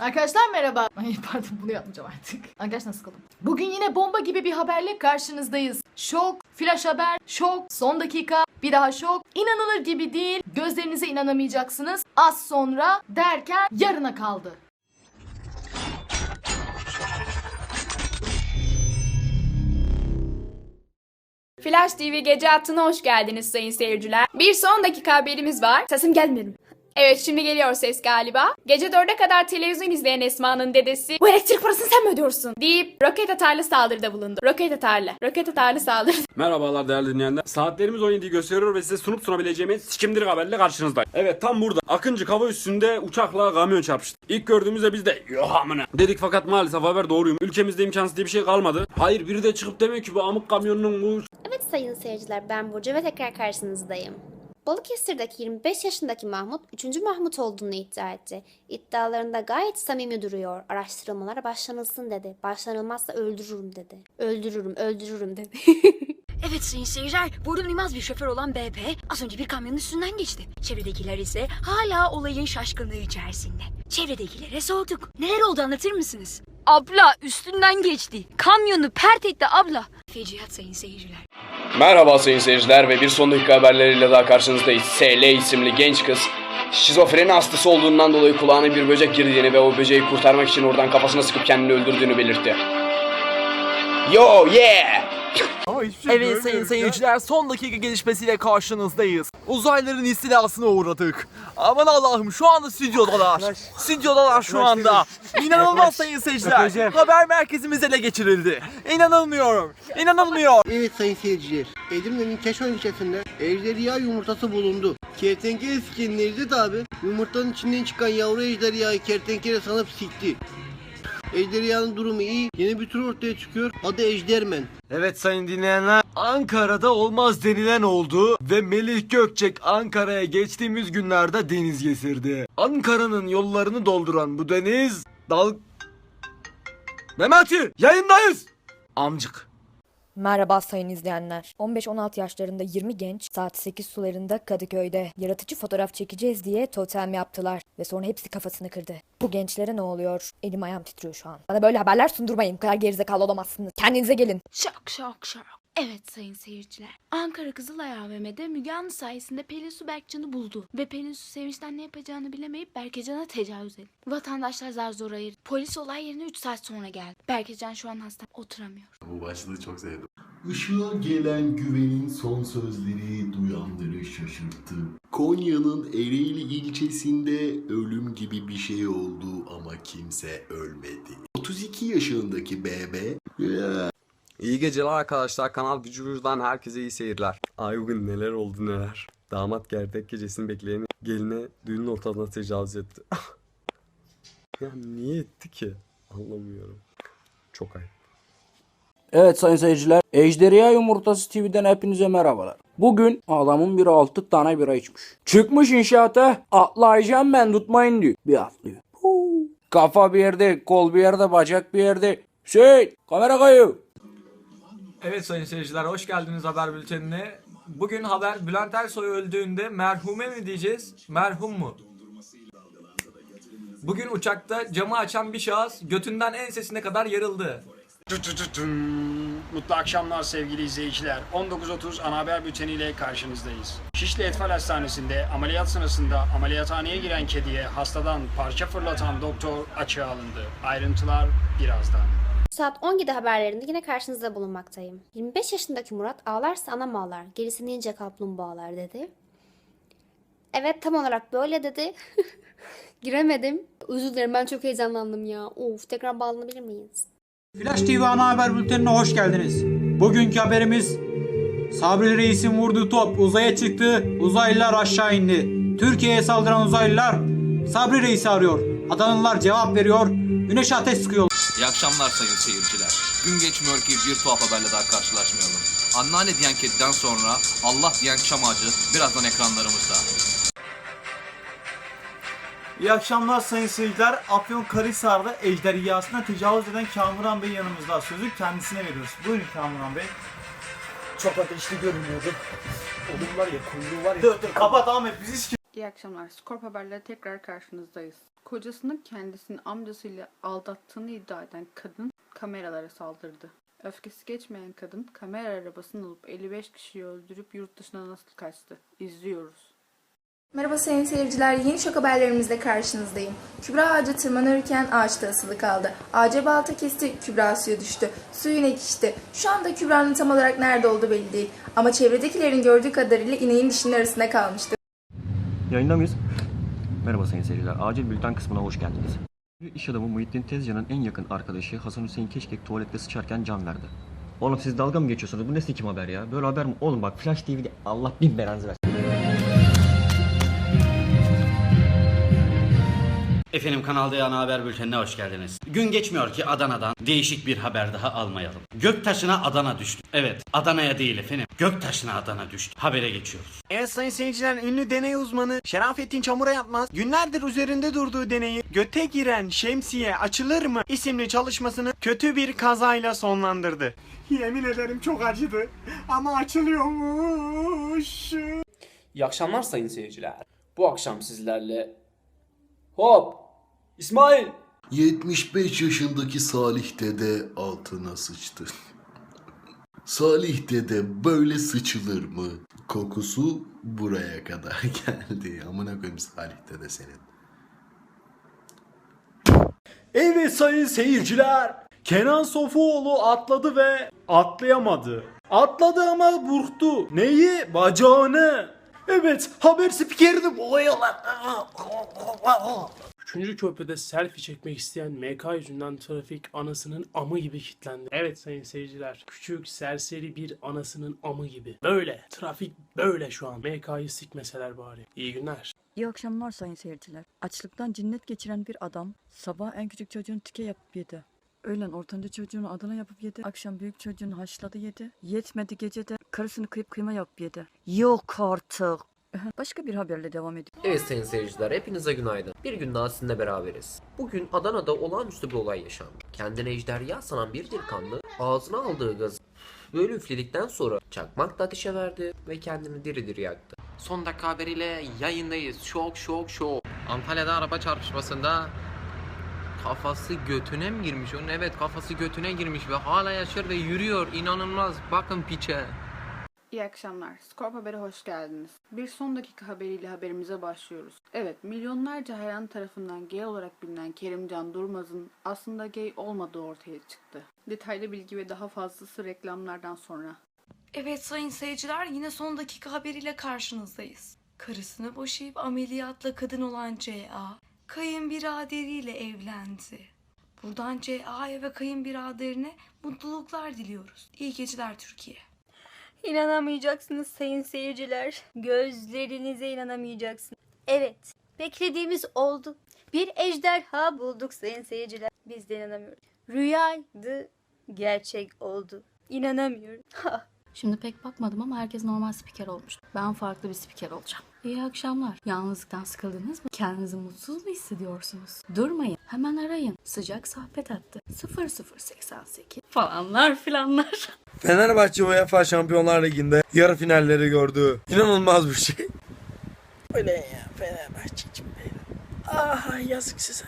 Arkadaşlar merhaba. Ay pardon bunu yapmayacağım artık. Arkadaşlar sıkıldım. Bugün yine bomba gibi bir haberle karşınızdayız. Şok, flash haber, şok, son dakika, bir daha şok. İnanılır gibi değil. Gözlerinize inanamayacaksınız. Az sonra derken yarına kaldı. Flash TV gece hattına hoş geldiniz sayın seyirciler. Bir son dakika haberimiz var. Sesim gelmedi mi? Evet şimdi geliyor ses galiba. Gece 4'e kadar televizyon izleyen Esma'nın dedesi bu elektrik parasını sen mi ödüyorsun? deyip roket atarlı saldırıda bulundu. Roket atarlı. Roket atarlı saldırı. Merhabalar değerli dinleyenler. Saatlerimiz 17'yi gösteriyor ve size sunup sunabileceğimiz sikimdirik haberle karşınızdayım. Evet tam burada. Akıncı hava üstünde uçakla kamyon çarpıştı. İlk gördüğümüzde biz de yok amına dedik fakat maalesef haber doğruyum. Ülkemizde imkansız diye bir şey kalmadı. Hayır biri de çıkıp demiyor ki bu amık kamyonun bu Evet sayın seyirciler ben Burcu ve tekrar karşınızdayım. Balıkesir'deki 25 yaşındaki Mahmut 3. Mahmut olduğunu iddia etti. İddialarında gayet samimi duruyor. Araştırmalara başlanılsın dedi. Başlanılmazsa öldürürüm dedi. Öldürürüm, öldürürüm dedi. Evet sayın seyirciler, buradan imaz bir şoför olan BP az önce bir kamyonun üstünden geçti. Çevredekiler ise hala olayın şaşkınlığı içerisinde. Çevredekilere sorduk. Neler oldu anlatır mısınız? Abla üstünden geçti. Kamyonu pert etti abla. Fecihat sayın seyirciler. Merhaba sayın seyirciler ve bir son dakika haberleriyle daha karşınızdayız. SL isimli genç kız şizofreni hastası olduğundan dolayı kulağına bir böcek girdiğini ve o böceği kurtarmak için oradan kafasına sıkıp kendini öldürdüğünü belirtti. Yo yeah! Evet sayın seyirciler son dakika gelişmesiyle karşınızdayız. Uzaylıların istilasına uğradık. Aman Allah'ım şu anda stüdyodalar. Stüdyodalar şu anda. İnanılmaz sayın seyirciler. Haber merkezimiz ele geçirildi. İnanılmıyorum. İnanılmıyor. Evet sayın seyirciler, Edirne'nin Keşan ilçesinde ejderha yumurtası bulundu. Kertenkele siken Nevzat abi yumurtanın içinden çıkan yavru ejderhayı kertenkele sanıp sikti. Ejderhanın durumu iyi, yeni bir tür ortaya çıkıyor. Adı Ejdermen. Evet sayın dinleyenler. Ankara'da olmaz denilen oldu ve Melih Gökçek Ankara'ya geçtiğimiz günlerde deniz getirdi. Ankara'nın yollarını dolduran bu deniz dal... Memati yayındayız. Amcık. Merhaba sayın izleyenler. 15-16 yaşlarında 20 genç saat 8 sularında Kadıköy'de yaratıcı fotoğraf çekeceğiz diye totem yaptılar ve sonra hepsi kafasını kırdı. Bu gençlere ne oluyor? Elim ayağım titriyor şu an. Bana böyle haberler sundurmayın. Bu kadar gerizekalı olamazsınız. Kendinize gelin. Şok şok şok. Evet sayın seyirciler. Ankara Kızılay AVM'de Müge Anlı sayesinde Pelin Su Berkcan'ı buldu. Ve Pelin Su sevinçten ne yapacağını bilemeyip Berkecan'a tecavüz etti. Vatandaşlar zar zor ayırdı. Polis olay yerine 3 saat sonra geldi. Berkecan şu an hasta oturamıyor. Bu başlığı çok sevdim. Işığa gelen güvenin son sözleri duyanları şaşırttı. Konya'nın Ereğli ilçesinde ölüm gibi bir şey oldu ama kimse ölmedi. 32 yaşındaki bebe İyi geceler arkadaşlar. Kanal Gücürüz'den herkese iyi seyirler. Ay bugün neler oldu neler. Damat gerdek gecesini bekleyeni geline düğünün ortasına tecavüz etti. ya niye etti ki? Anlamıyorum. Çok ayıp. Evet sayın seyirciler, Ejderha Yumurtası TV'den hepinize merhabalar. Bugün adamın biri 6 tane bira içmiş. Çıkmış inşaata, atlayacağım ben tutmayın diyor. Bir atlıyor. Kafa bir yerde, kol bir yerde, bacak bir yerde. Hüseyin, kamera kayıyor. Evet sayın seyirciler hoş geldiniz haber bültenine. Bugün haber Bülent Ersoy öldüğünde merhume mi diyeceğiz, merhum mu? Bugün uçakta camı açan bir şahıs götünden ensesine kadar yarıldı. Mutlu akşamlar sevgili izleyiciler. 19.30 ana haber bülteniyle karşınızdayız. Şişli Etfal Hastanesi'nde ameliyat sırasında ameliyathaneye giren kediye hastadan parça fırlatan doktor açığa alındı. Ayrıntılar birazdan. Saat 17 haberlerinde yine karşınızda bulunmaktayım. 25 yaşındaki Murat ağlarsa anam ağlar, gerisi nince kaplumbağalar dedi. Evet tam olarak böyle dedi. Giremedim. Özür dilerim ben çok heyecanlandım ya. Of tekrar bağlanabilir miyiz? Flash TV ana haber bültenine hoş geldiniz. Bugünkü haberimiz Sabri Reis'in vurduğu top uzaya çıktı, uzaylılar aşağı indi. Türkiye'ye saldıran uzaylılar Sabri Reis'i arıyor. Adanlılar cevap veriyor, güneş ateş sıkıyor. İyi akşamlar sayın seyirciler. Gün geçmiyor ki bir tuhaf haberle daha karşılaşmayalım. Anneanne diyen kediden sonra Allah diyen çam ağacı birazdan ekranlarımızda. İyi akşamlar sayın seyirciler. Afyon Karahisar'da ejderhasına tecavüz eden Kamuran Bey yanımızda. Sözü kendisine veriyoruz. Buyurun Kamuran Bey. Çok ateşli görünüyordu. Oğlum var ya, kuyruğu var ya. Dur dur kapat Ahmet bizi İyi akşamlar. Skor haberle tekrar karşınızdayız. Kocasının kendisini amcasıyla aldattığını iddia eden kadın kameralara saldırdı. Öfkesi geçmeyen kadın kamera arabasını alıp 55 kişiyi öldürüp yurt dışına nasıl kaçtı? İzliyoruz. Merhaba sayın seyirciler, yeni şok haberlerimizle karşınızdayım. Kübra ağaca tırmanırken ağaçta asılı kaldı. Ağaca balta kesti, Kübra suya düştü. Suyun ekşidi. Şu anda Kübra'nın tam olarak nerede olduğu belli değil. Ama çevredekilerin gördüğü kadarıyla ineğin dişinin arasında kalmıştı. Yayında mıyız? Merhaba sayın seyirciler. Acil bülten kısmına hoş geldiniz. İş adamı Muhittin Tezcan'ın en yakın arkadaşı Hasan Hüseyin Keşkek tuvalette sıçarken can verdi. Oğlum siz dalga mı geçiyorsunuz? Bu ne sikim haber ya? Böyle haber mi? Oğlum bak Flash TV'de Allah bin belanızı versin. Efendim Kanal D ana haber bültenine hoş geldiniz. Gün geçmiyor ki Adana'dan değişik bir haber daha almayalım. Göktaşı'na Adana düştü. Evet Adana'ya değil efendim. Göktaşı'na Adana düştü. Habere geçiyoruz. Evet sayın seyirciler ünlü deney uzmanı Şerafettin Çamura Yatmaz günlerdir üzerinde durduğu deneyi göte giren şemsiye açılır mı isimli çalışmasını kötü bir kazayla sonlandırdı. Yemin ederim çok acıdı ama açılıyormuş. İyi akşamlar sayın seyirciler. Bu akşam sizlerle... Hop! İsmail! 75 yaşındaki Salih dede altına sıçtı. Salih dede böyle sıçılır mı? Kokusu buraya kadar geldi. Amına koyayım Salih dede senin. Evet sayın seyirciler. Kenan Sofuoğlu atladı ve atlayamadı. Atladı ama burktu. Neyi? Bacağını. Evet haber spikeri de boyalar. Üçüncü köprüde selfie çekmek isteyen MK yüzünden trafik anasının amı gibi kilitlendi. Evet sayın seyirciler. Küçük serseri bir anasının amı gibi. Böyle. Trafik böyle şu an. MK'yı sikmeseler bari. İyi günler. İyi akşamlar sayın seyirciler. Açlıktan cinnet geçiren bir adam sabah en küçük çocuğunu tike yapıp yedi. Öğlen ortanca çocuğunu Adana yapıp yedi. Akşam büyük çocuğunu haşladı yedi. Yetmedi gecede karısını kıyıp kıyma yapıp yedi. Yok artık. Başka bir haberle devam ediyor. Evet sayın seyirciler hepinize günaydın. Bir gün daha sizinle beraberiz. Bugün Adana'da olağanüstü bir olay yaşandı. Kendine ejderha sanan bir delikanlı ağzına aldığı gazı böyle üfledikten sonra çakmakla ateşe verdi ve kendini diri diri yaktı. Son dakika haberiyle yayındayız. Şok şok şok. Antalya'da araba çarpışmasında kafası götüne mi girmiş? Onun evet kafası götüne girmiş ve hala yaşıyor ve yürüyor. İnanılmaz. Bakın piçe. İyi akşamlar. Skor Haber'e hoş geldiniz. Bir son dakika haberiyle haberimize başlıyoruz. Evet, milyonlarca hayran tarafından gay olarak bilinen Kerimcan Durmaz'ın aslında gay olmadığı ortaya çıktı. Detaylı bilgi ve daha fazlası reklamlardan sonra. Evet sayın seyirciler yine son dakika haberiyle karşınızdayız. Karısını boşayıp ameliyatla kadın olan C.A. kayınbiraderiyle evlendi. Buradan C.A.'ya ve kayınbiraderine mutluluklar diliyoruz. İyi geceler Türkiye. İnanamayacaksınız sayın seyirciler. Gözlerinize inanamayacaksınız. Evet, beklediğimiz oldu. Bir ejderha bulduk sayın seyirciler. Biz de inanamıyoruz. Rüyaydı, gerçek oldu. İnanamıyorum. Şimdi pek bakmadım ama herkes normal spiker olmuş. Ben farklı bir spiker olacağım. İyi akşamlar. Yalnızlıktan sıkıldınız mı? Kendinizi mutsuz mu hissediyorsunuz? Durmayın. Hemen arayın. Sıcak sohbet hattı. 0088 falanlar filanlar. Fenerbahçe UEFA Şampiyonlar Ligi'nde yarı finalleri gördü. İnanılmaz bir şey. Öyle ya Fenerbahçe'cim benim. Ah yazık size.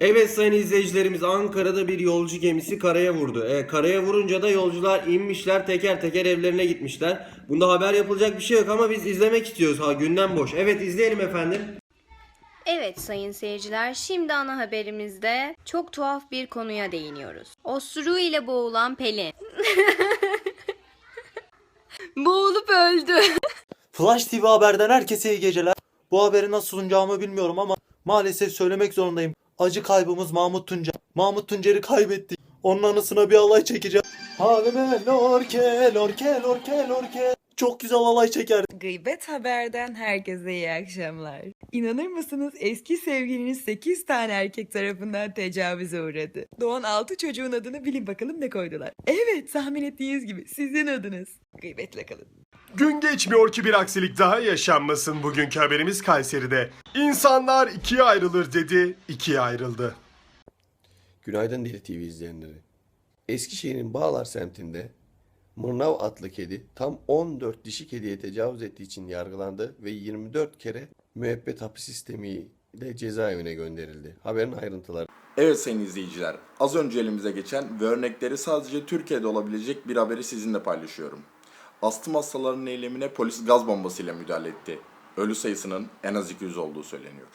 Evet sayın izleyicilerimiz Ankara'da bir yolcu gemisi karaya vurdu. E, karaya vurunca da yolcular inmişler teker teker evlerine gitmişler. Bunda haber yapılacak bir şey yok ama biz izlemek istiyoruz. Ha gündem boş. Evet izleyelim efendim. Evet sayın seyirciler, şimdi ana haberimizde çok tuhaf bir konuya değiniyoruz. Osuruğu ile boğulan Pelin. Boğulup öldü. Flash TV Haber'den herkese iyi geceler. Bu haberi nasıl sunacağımı bilmiyorum ama maalesef söylemek zorundayım. Acı kaybımız Mahmut Tuncer. Mahmut Tuncer'i kaybettik. Onun anısına bir alay çekeceğim. Halime lorke lorke lorke lorke. Çok güzel alay çeker. Gıybet Haber'den herkese iyi akşamlar. İnanır mısınız eski sevgiliniz 8 tane erkek tarafından tecavüze uğradı. Doğan 6 çocuğun adını bilin bakalım ne koydular. Evet tahmin ettiğiniz gibi sizin adınız. Gıybetle kalın. Gün geçmiyor ki bir aksilik daha yaşanmasın. Bugünkü haberimiz Kayseri'de. İnsanlar ikiye ayrılır dedi, ikiye ayrıldı. Günaydın Deli TV izleyenleri. Eskişehir'in Bağlar semtinde Mırnav adlı kedi tam 14 dişi kediye tecavüz ettiği için yargılandı ve 24 kere müebbet hapis sistemiyle cezaevine gönderildi. Haberin ayrıntıları. Evet sayın izleyiciler, az önce elimize geçen ve örnekleri sadece Türkiye'de olabilecek bir haberi sizinle paylaşıyorum. Astım hastalarının eylemine polis gaz bombasıyla müdahale etti. Ölü sayısının en az 200 olduğu söyleniyor.